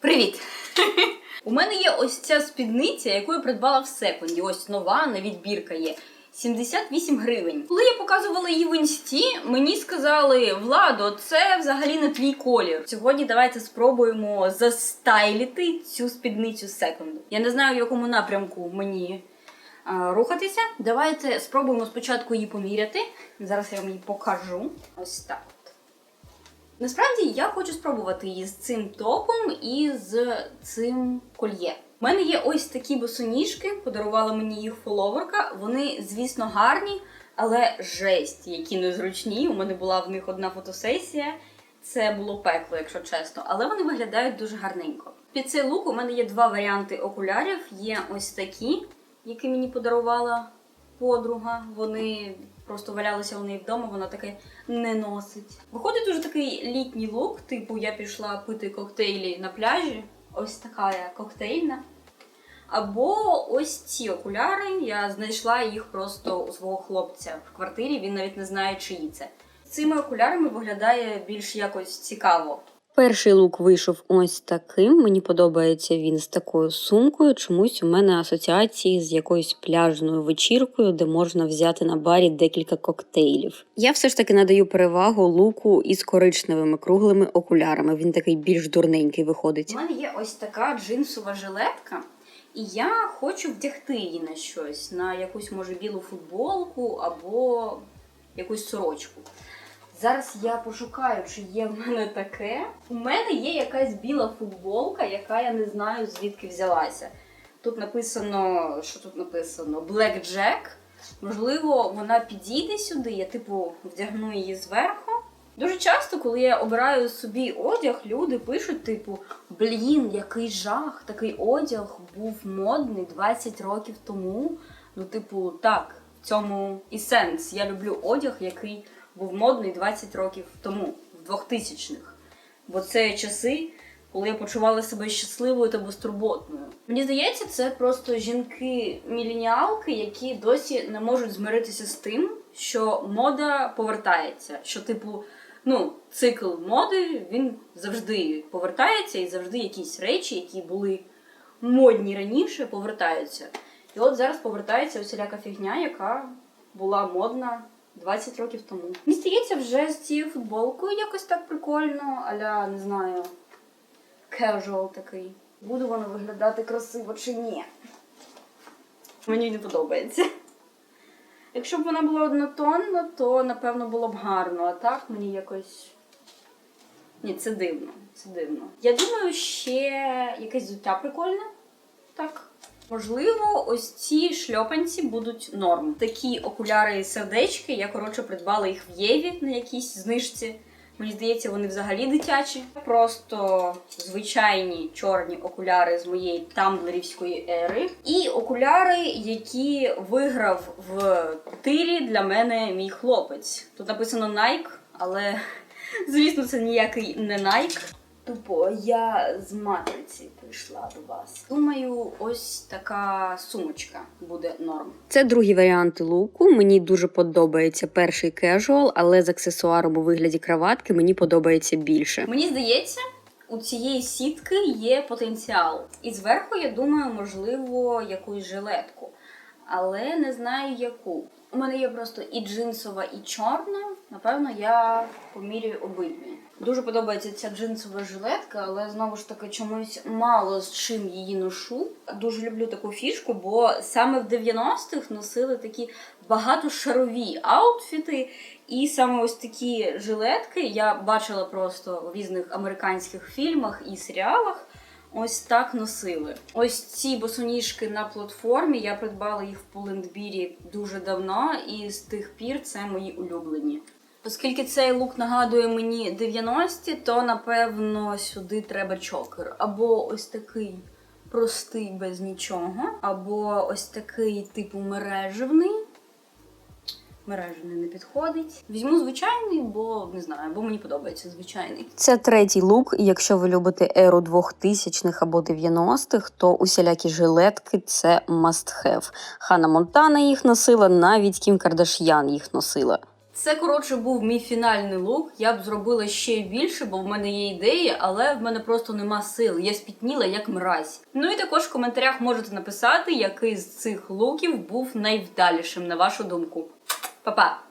Привіт! У мене є ось ця спідниця, яку я придбала в секунді. Ось нова, на відбірка є. 78 гривень. Коли я показувала її в інсті, мені сказали: Владо, це взагалі не твій колір. Сьогодні давайте спробуємо застайлити цю спідницю секунду. Я не знаю, в якому напрямку мені а, рухатися. Давайте спробуємо спочатку її поміряти. Зараз я вам її покажу. Ось так. Насправді я хочу спробувати її з цим топом і з цим кольє. У мене є ось такі босоніжки, подарувала мені їх фоловерка. Вони, звісно, гарні, але жесть, які незручні. У мене була в них одна фотосесія. Це було пекло, якщо чесно, але вони виглядають дуже гарненько. Під цей лук у мене є два варіанти окулярів. Є ось такі, які мені подарувала подруга. Вони просто валялися у неї вдома, вона таке не носить. Виходить дуже такий літній лук, типу я пішла пити коктейлі на пляжі. Ось така я коктейльна. Або ось ці окуляри. Я знайшла їх просто у свого хлопця в квартирі. Він навіть не знає, чиї це. Цими окулярами виглядає більш якось цікаво. Перший лук вийшов ось таким. Мені подобається він з такою сумкою. Чомусь у мене асоціації з якоюсь пляжною вечіркою, де можна взяти на барі декілька коктейлів. Я все ж таки надаю перевагу луку із коричневими круглими окулярами. Він такий більш дурненький виходить. У мене є ось така джинсова жилетка, і я хочу вдягти її на щось, на якусь, може, білу футболку або якусь сорочку. Зараз я пошукаю, чи є в мене таке. У мене є якась біла футболка, яка я не знаю звідки взялася. Тут написано, що тут написано? Black Jack. Можливо, вона підійде сюди, я типу вдягну її зверху. Дуже часто, коли я обираю собі одяг, люди пишуть, типу, блін, який жах, такий одяг був модний 20 років тому. Ну, типу, так, в цьому і сенс. Я люблю одяг, який був модний 20 років тому, в 2000-х. Бо це часи, коли я почувала себе щасливою та безтурботною. Мені здається, це просто жінки-міленіалки, які досі не можуть змиритися з тим, що мода повертається. Що, типу, ну, цикл моди він завжди повертається, і завжди якісь речі, які були модні раніше, повертаються. І от зараз повертається усіляка фігня, яка була модна 20 років тому. Мені здається, вже з цією футболкою якось так прикольно, аля, не знаю, casual такий. Буде воно виглядати красиво чи ні. Мені не подобається. Якщо б вона була однотонна, то напевно було б гарно, а так мені якось. Ні, це дивно. Це дивно. Я думаю, ще якесь взуття прикольне. Так. Можливо, ось ці шльопанці будуть норм. Такі окуляри сердечки, я коротше придбала їх в Єві на якійсь знижці. Мені здається, вони взагалі дитячі. Просто звичайні чорні окуляри з моєї тамблерівської ери. І окуляри, які виграв в тирі для мене мій хлопець. Тут написано Nike, але звісно, це ніякий не Nike. Тупо я з матриці прийшла до вас. Думаю, ось така сумочка буде норм. Це другий варіант луку. Мені дуже подобається перший кежуал, але з аксесуаром у вигляді краватки мені подобається більше. Мені здається, у цієї сітки є потенціал. І зверху, я думаю, можливо, якусь жилетку. Але не знаю яку. У мене є просто і джинсова, і чорна. Напевно, я помірюю обидві. Дуже подобається ця джинсова жилетка, але знову ж таки чомусь мало з чим її ношу. Дуже люблю таку фішку, бо саме в 90-х носили такі багатошарові аутфіти, і саме ось такі жилетки я бачила просто в різних американських фільмах і серіалах. Ось так носили. Ось ці босоніжки на платформі. Я придбала їх в Полендбірі дуже давно, і з тих пір це мої улюблені. Оскільки цей лук нагадує мені 90-ті, то напевно сюди треба чокер. Або ось такий простий без нічого, або ось такий типу мережевний. Мережевний не підходить. Візьму звичайний, бо не знаю, бо мені подобається звичайний. Це третій лук. і Якщо ви любите еру 2000-х або 90-х, то усілякі жилетки це must have. Хана Монтана їх носила, навіть Кім Кардаш'ян їх носила. Це, коротше, був мій фінальний лук. Я б зробила ще більше, бо в мене є ідеї, але в мене просто нема сил. Я спітніла як мразь. Ну і також в коментарях можете написати, який з цих луків був найвдалішим, на вашу думку. Pa, pa!